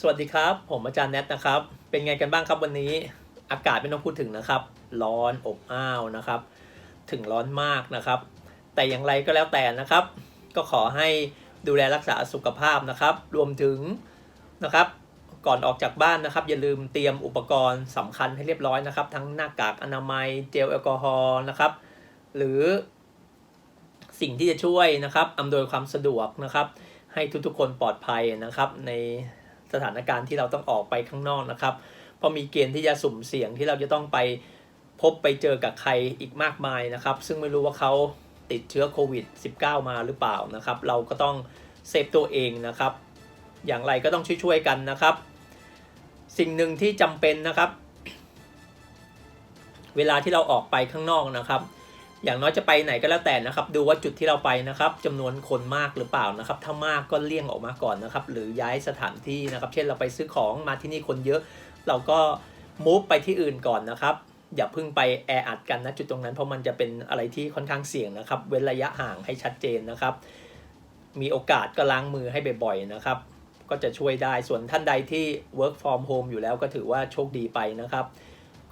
สวัสดีครับ ผมอาจารย์แนทนะครับ เป็นไงกันบ้างครับวันนี้ อากาศไม่ต้องพูดถึงนะครับ ร้อนอบอ้าวนะครับ ถึงร้อนมากนะครับ แต่อย่างไรก็แล้วแต่นะครับ ก็ขอให้ดูแลรักษาสุขภาพนะครับ รวมถึงนะครับ ก่อนออกจากบ้านนะครับ อย่าลืมเตรียมอุปกรณ์สำคัญให้เรียบร้อยนะครับ ทั้งหน้ากากอนามัยเจลแอลกอฮอล์นะครับ หรือสิ่งที่จะช่วยนะครับอำนวยความสะดวกนะครับ ให้ทุกๆคนปลอดภัยนะครับใน สถานการณ์ที่เราต้องออกไปข้างนอกนะครับ เพราะมีเกณฑ์ที่จะสุ่มเสี่ยงที่เราจะต้องไปพบไปเจอกับใครอีกมากมายนะครับ ซึ่งไม่รู้ว่าเขาติดเชื้อโควิด -19 มาหรือเปล่านะครับ เราก็ต้องเซฟตัวเองนะครับ อย่างไรก็ต้องช่วยๆกันนะครับ สิ่งหนึ่งที่จำเป็นนะครับ เวลาที่เราออกไปข้างนอกนะครับ อย่างน้อยจะไปไหนก็แล้วแต่นะครับ ดูว่าจุดที่เราไปนะครับจำนวนคนมากหรือเปล่านะครับ ถ้ามากก็เลี่ยงออกมาก่อนนะครับ หรือย้ายสถานที่นะครับ เช่นเราไปซื้อของมาที่นี่คนเยอะ เราก็มูฟไปที่อื่นก่อนนะครับ อย่าเพิ่งไปแออัดกันนะจุดตรงนั้นเพราะมันจะเป็นอะไรที่ค่อนข้างเสี่ยงนะครับ เว้นระยะห่างให้ชัดเจนนะครับ มีโอกาสก็ล้างมือให้บ่อยๆนะครับ ก็จะช่วยได้ส่วนท่านใดที่ work from home อยู่แล้วก็ถือว่าโชคดีไปนะครับ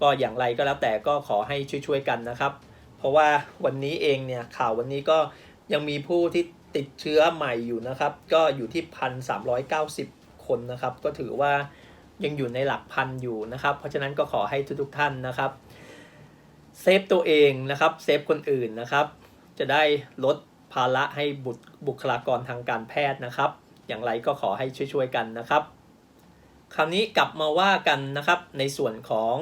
ก็อย่างไรก็แล้วแต่ก็ขอให้ช่วยๆกันนะครับ ราะว่าวันนี้เองเนี่ยข่าววันนี้ก็ยังมีผู้ที่ติดเชื้อใหม่อยู่นะครับ ก็อยู่ที่พันสามร้อยเก้าสิบคนนะครับ ก็ถือว่ายังอยู่ในหลักพันอยู่นะครับ เพราะฉะนั้นก็ขอให้ทุกๆท่านนะครับเซฟตัวเองนะครับเซฟคนอื่นนะครับ จะได้ลดภาระให้บุบุคลากรทางการแพทย์นะครับ อย่างไรก็ขอให้ช่วยๆกันนะครับ คราวนี้กลับมาว่ากันนะครับในส่วนของ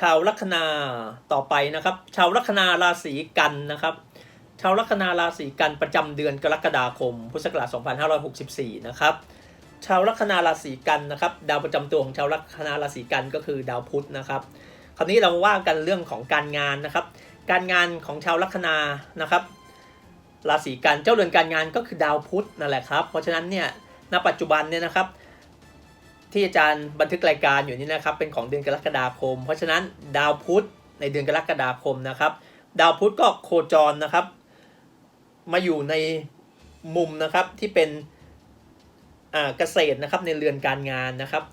ชาวลัคนาต่อไปนะครับ ชาวลัคนาราศีกันนะครับ ชาวลัคนาราศีกันประจำเดือนกรกฎาคม พุทธศักราช2564 นะครับ ชาวลัคนาราศีกันนะครับ ดาวประจำตัวของชาวลัคนาราศีกันก็คือดาวพุธนะครับ คราวนี้เราว่ากันเรื่องของการงานนะครับ การงานของชาวลัคนานะครับ ราศีกันเจ้าเรือนการงานก็คือดาวพุธนั่นแหละครับ เพราะฉะนั้นเนี่ยณปัจจุบันเนี่ยนะครับ ที่อาจารย์บันทึกรายการอยู่นี่นะครับ เป็นของเดือนกรกฎาคม เพราะฉะนั้นดาวพุธในเดือนกรกฎาคมนะครับ ดาวพุธก็โคจรนะครับ มาอยู่ในมุมนะครับที่เป็นเกษตรนะครับในเรือนการงานนะครับ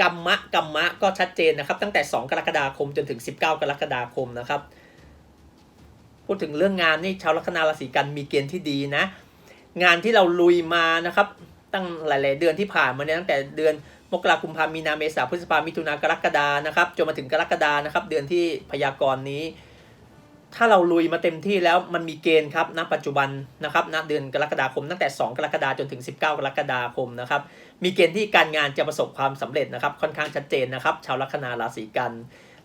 กรรมะกรรมะก็ชัดเจนนะครับ ตั้งแต่ 2 กรกฎาคมจนถึง 19 กรกฎาคมนะครับ พูดถึงเรื่องงานนี่ชาวลัคนาราศีกันมีเกณฑ์ที่ดีนะ งานที่เราลุยมานะครับ ตั้งหลาย ๆ เดือนที่ผ่านมาเนี่ยตั้งแต่เดือน มกราคมพามีนาเมษาพฤษภามิถุนากรกฎานะครับจนมาถึงกรกฎานะครับ เดือนที่พยากรณ์นี้ ถ้าเราลุยมาเต็มที่แล้วมันมีเกณฑ์ครับณปัจจุบันนะครับณเดือนกรกฎาคมตั้งแต่ 2 กรกฎาจนถึง 19 กรกฎาคมนะครับ มีเกณฑ์ที่การงานจะประสบความสำเร็จนะครับ ค่อนข้างชัดเจนนะครับ ชาวลัคนาราศีกัน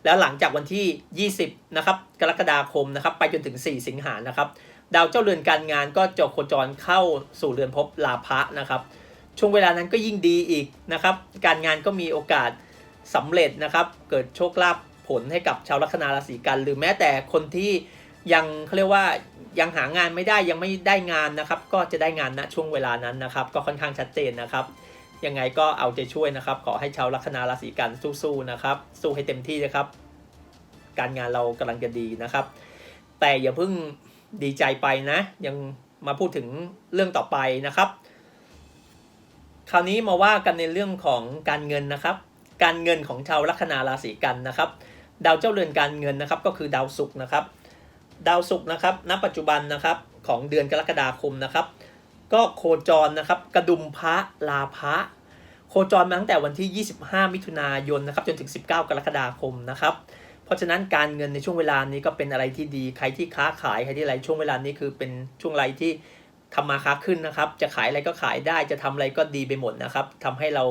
แล้วหลังจากวันที่ 20 นะครับ กรกฎาคมนะครับ ไปจนถึง 4 สิงหานะครับ ดาวเจ้าเรือนการงานก็จะโคจรเข้าสู่เรือนภพลาภะนะครับ ช่วงเวลานั้นก็ยิ่งดีอีกนะครับ การงานก็มีโอกาสสำเร็จนะครับ เกิดโชคลาภผลให้กับชาวลัคนาราศีกัน หรือแม้แต่คนที่ยังเขาเรียกว่ายังหางานไม่ได้ยังไม่ได้งานนะครับ ก็จะได้งานณช่วงเวลานั้นนะครับ ก็ค่อนข้างชัดเจนนะครับ ยังไงก็เอาใจช่วยนะครับ ขอให้ชาวลัคนาราศีกันสู้ๆนะครับ สู้ให้เต็มที่นะครับ การงานเรากำลังจะดีนะครับ แต่อย่าเพิ่งดีใจไปนะ ยังมาพูดถึงเรื่องต่อไปนะครับ คราวนี้มาว่ากันในเรื่องของการเงินนะครับ การเงินของชาวลัคนาราศีกันนะครับ ดาวเจ้าเรือนการเงินนะครับก็คือดาวศุกร์นะครับ ดาวศุกร์นะครับ ณ ปัจจุบันนะครับของเดือนกรกฎาคมนะครับ ก็โคจรนะครับกระดุมพระลาพระโคจรมาตั้งแต่วันที่ 25 มิถุนายนนะครับจนถึง 19 กรกฎาคมนะครับ เพราะฉะนั้นการเงินในช่วงเวลานี้ก็เป็นอะไรที่ดี ใครที่ค้าขายใครที่อะไรช่วงเวลานี้คือเป็นช่วงไรที่ ทำมาค้าขึ้นนะครับ จะขายอะไรก็ขายได้จะทำอะไรก็ดีไปหมดนะครับทำให้เรา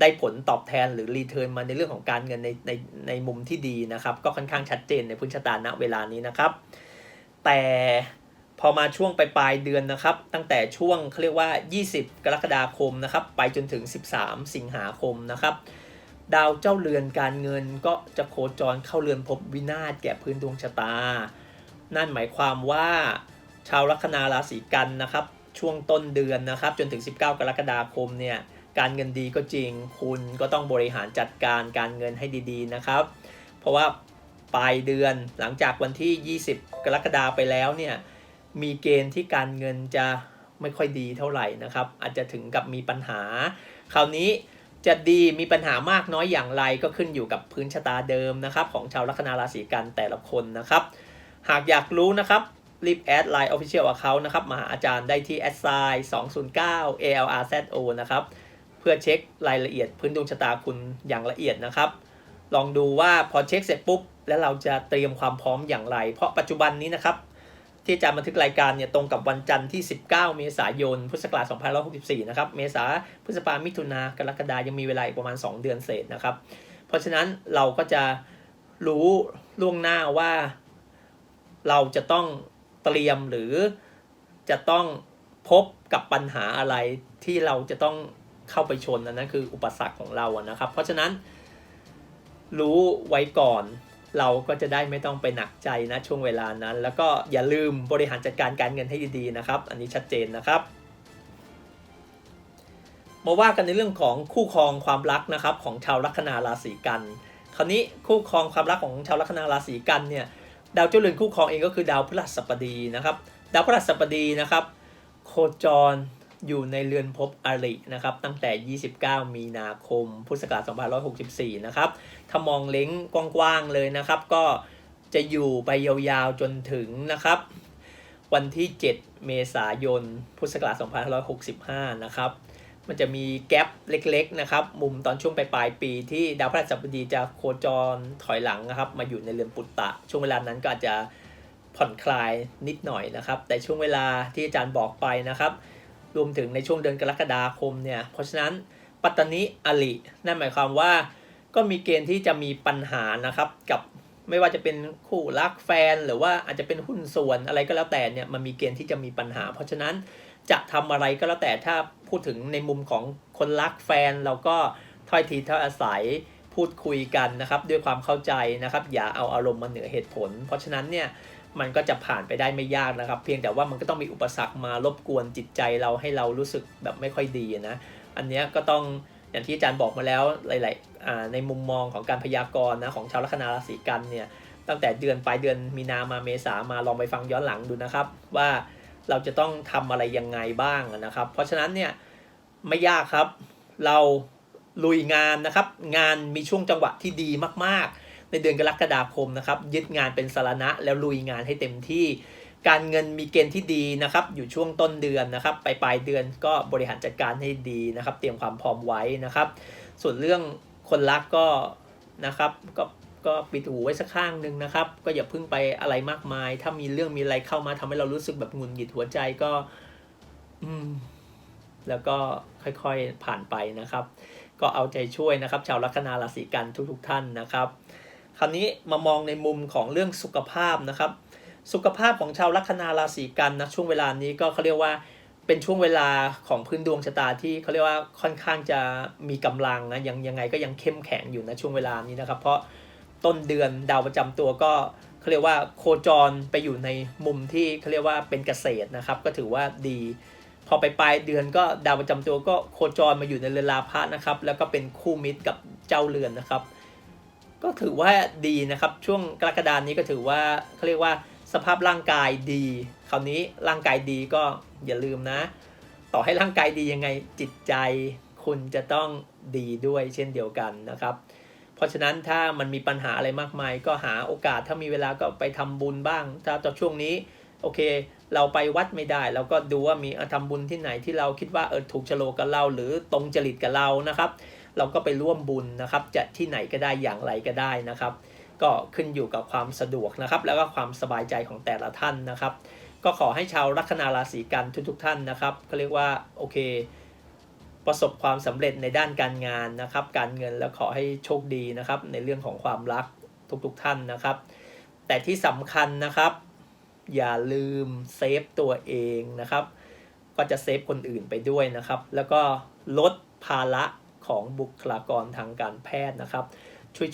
ได้ผลตอบแทนหรือรีเทิร์นมาในเรื่องของการเงินในในในมุมที่ดีนะครับ ก็ค่อนข้างชัดเจนในพื้นชะตาณเวลานี้นะครับ แต่พอมาช่วงปลายปลายเดือนนะครับ ตั้งแต่ช่วงเขาเรียกว่า 20 กรกฎาคมนะครับ ไปจนถึง 13 สิงหาคมนะครับ ดาวเจ้าเรือนการเงินก็จะโคจรเข้าเรือนภพวินาศแก่พื้นดวงชะตา นั่นหมายความว่า ชาวลัคนาราศีกันนะครับ ช่วงต้นเดือนนะครับ จนถึง 19 กรกฎาคมเนี่ยการเงินดีก็จริง คุณก็ต้องบริหารจัดการการเงินให้ดีๆนะครับ เพราะว่าปลายเดือนหลังจากวันที่ 20 กรกฎาไปแล้วเนี่ยมีเกณฑ์ที่การเงินจะไม่ค่อยดีเท่าไหร่นะครับ อาจจะถึงกับมีปัญหา คราวนี้จะดีมีปัญหามากน้อยอย่างไรก็ขึ้นอยู่กับพื้นชะตาเดิมนะครับ ของชาวลัคนาราศีกันแต่ละคนนะครับ หากอยากรู้นะครับ รีบแอดไลน์ Official Account นะครับมาหาอาจารย์ได้ที่ a d s i g n 209 ALRZO นะครับ เพื่อเช็ครายละเอียดพื้นดวงชะตาคุณอย่างละเอียดนะครับ ลองดูว่าพอเช็คเสร็จปุ๊บ แล้วเราจะเตรียมความพร้อมอย่างไร เพราะปัจจุบันนี้นะครับที่อาจารย์บันทึกรายการเนี่ยตรงกับวันจันทร์ที่ 19 เมษายน พุทธศักราช2564 นะครับ เมษาพฤษภามิถุนากรกฎายังมีเวลาอีกประมาณ 2 เดือนเศษนะครับ เพราะฉะนั้นเราก็จะรู้ล่วงหน้าว่า เราจะต้อง เตรียมหรือจะต้องพบกับปัญหาอะไรที่เราจะต้องเข้าไปชนอันนั้นคืออุปสรรคของเราอะนะครับ เพราะฉะนั้น รู้ไว้ก่อน เราก็จะได้ไม่ต้องไปหนักใจนะช่วงเวลานั้น แล้วก็อย่าลืมบริหารจัดการการเงินให้ดีๆนะครับ อันนี้ชัดเจนนะครับมาว่ากันในเรื่องของคู่ครองความรักนะครับของชาวลัคนาราศีกัน คราวนี้คู่ครองความรักของชาวลัคนาราศีกันเนี่ย ดาวเจ้าเรือนคู่ครองเองก็คือดาวพฤหัสบดีนะครับ ดาวพฤหัสบดีนะครับ โคจรอยู่ในเรือนภพอรินะครับ ตั้งแต่ 29 มีนาคม พุทธศักราช2564 นะครับ ถ้ามองเล้งกว้างๆเลยนะครับ ก็จะอยู่ไปยาวๆจนถึงนะครับ วันที่ 7 เมษายน พุทธศักราช2565 นะครับ มันจะมีแกลบเล็กๆนะครับมุมตอนช่วงปลายๆปีที่ดาวพฤหัสบดีจะโคจรถอยหลังนะครับ มาอยู่ในเรือนปุตตะ ช่วงเวลานั้นก็อาจจะผ่อนคลายนิดหน่อยนะครับ แต่ช่วงเวลาที่อาจารย์บอกไปนะครับ รวมถึงในช่วงเดือนกรกฎาคมเนี่ยเพราะฉะนั้นปัตตานิอลินั่นหมายความว่า ก็มีเกณฑ์ที่จะมีปัญหานะครับกับไม่ว่าจะเป็นคู่รักแฟน หรือว่าอาจจะเป็นหุ้นส่วนอะไรก็แล้วแต่เนี่ยมันมีเกณฑ์ที่จะมีปัญหา เพราะฉะนั้น จะทำอะไรก็แล้วแต่ถ้าพูดถึงในมุมของคนรักแฟนเราก็ถ้อยทีถ้อยอาศัยพูดคุยกันนะครับ ด้วยความเข้าใจนะครับ อย่าเอาอารมณ์มาเหนือเหตุผล เพราะฉะนั้นเนี่ยมันก็จะผ่านไปได้ไม่ยากนะครับ เพียงแต่ว่ามันก็ต้องมีอุปสรรคมารบกวนจิตใจเราให้เรารู้สึกแบบไม่ค่อยดีนะอันเนี้ยก็ต้องอย่างที่อาจารย์บอกมาแล้วหลายๆในมุมมองของการพยากรณ์นะของชาวลัคนาราศีกันเนี่ยตั้งแต่เดือนปลายเดือนมีนามาเมษามาลองไปฟังย้อนหลังดูนะครับว่า เราจะต้องทำอะไรยังไงบ้างนะครับ เพราะฉะนั้นเนี่ยไม่ยากครับ เราลุยงานนะครับ งานมีช่วงจังหวะที่ดีมากๆ ในเดือนกรกฎาคมนะครับ ยึดงานเป็นสารณะแล้วลุยงานให้เต็มที่ การเงินมีเกณฑ์ที่ดีนะครับ อยู่ช่วงต้นเดือนนะครับไปปลายเดือนก็บริหารจัดการให้ดีนะครับ เตรียมความพร้อมไว้นะครับ ส่วนเรื่องคนรักก็นะครับก็ ก็ปิดหูไว้สักข้างหนึ่งนะครับ ก็อย่าเพิ่งไปอะไรมากมาย ถ้ามีเรื่องมีอะไรเข้ามาทำให้เรารู้สึกแบบงุนหงิดหัวใจก็ อืม แล้วก็ค่อยๆผ่านไปนะครับ ก็เอาใจช่วยนะครับ ชาวลัคนาราศีกันทุกๆท่านนะครับ คราวนี้มามองในมุมของเรื่องสุขภาพนะครับ สุขภาพของชาวลัคนาราศีกันนะช่วงเวลานี้ก็เขาเรียกว่าเป็นช่วงเวลาของพื้นดวงชะตาที่เขาเรียกว่าค่อนข้างจะมีกำลังนะยังยังไงก็ยังเข้มแข็งอยู่นะช่วงเวลานี้นะครับ เพราะ ต้นเดือนดาวประจำตัวก็เขาเรียกว่าโคจรไปอยู่ในมุมที่เขาเรียกว่าเป็นเกษตรนะครับ ก็ถือว่าดี พอไปปลายเดือนก็ดาวประจำตัวก็โคจรมาอยู่ในเรือนราพะนะครับ แล้วก็เป็นคู่มิตรกับเจ้าเรือนนะครับ ก็ถือว่าดีนะครับ ช่วงกรกฎานี้ก็ถือว่าเขาเรียกว่าสภาพร่างกายดี คราวนี้ร่างกายดีก็อย่าลืมนะ ต่อให้ร่างกายดียังไงจิตใจ คุณจะต้องดีด้วยเช่นเดียวกันนะครับ เพราะฉะนั้นถ้ามันมีปัญหาอะไรมากมาย ก็หาโอกาสถ้ามีเวลาก็ไปทำบุญบ้าง ถ้าตอนช่วงนี้โอเค เราไปวัดไม่ได้ เราก็ดูว่ามีทำบุญที่ไหนที่เราคิดว่าเออถูกโฉลกกับเรา หรือตรงจริตกับเรานะครับ เราก็ไปร่วมบุญนะครับ จะที่ไหนก็ได้อย่างไรก็ได้นะครับ ก็ขึ้นอยู่กับความสะดวกนะครับ แล้วก็ความสบายใจของแต่ละท่านนะครับ ก็ขอให้ชาวลัคนาราศีกันทุกๆ ท่านนะครับก็เรียกว่าโอเค ประสบความสำเร็จในด้านการงานนะครับ การเงินแล้วขอให้โชคดีนะครับ ในเรื่องของความรักทุกๆท่านนะครับ แต่ที่สำคัญนะครับ อย่าลืมเซฟตัวเองนะครับ ก็จะเซฟคนอื่นไปด้วยนะครับ แล้วก็ลดภาระของบุคลากรทางการแพทย์นะครับ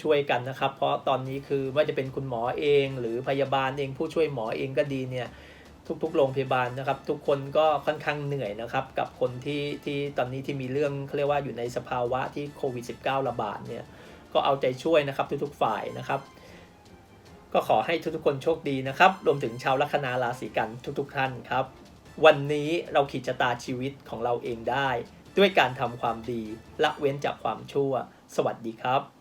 ช่วยๆกันนะครับ เพราะตอนนี้คือว่าจะเป็นคุณหมอเอง หรือพยาบาลเองผู้ช่วยหมอเองก็ดีเนี่ย ทุก ๆ โรงพยาบาลนะครับ ทุกคนก็ค่อนข้างเหนื่อยนะครับ กับคนที่ที่ตอนนี้ที่มีเรื่องเขาเรียกว่าอยู่ในสภาวะที่โควิด -19 ระบาดเนี่ยก็เอาใจช่วยนะครับทุกๆฝ่ายนะครับ ก็ขอให้ทุกๆคนโชคดีนะครับ รวมถึงชาวลัคนาราศีกันทุกๆท่านครับ วันนี้เราขีดชะตาชีวิตของเราเองได้ดด้วยการทำความดีละเว้นจากความชั่ว สวัสดีครับ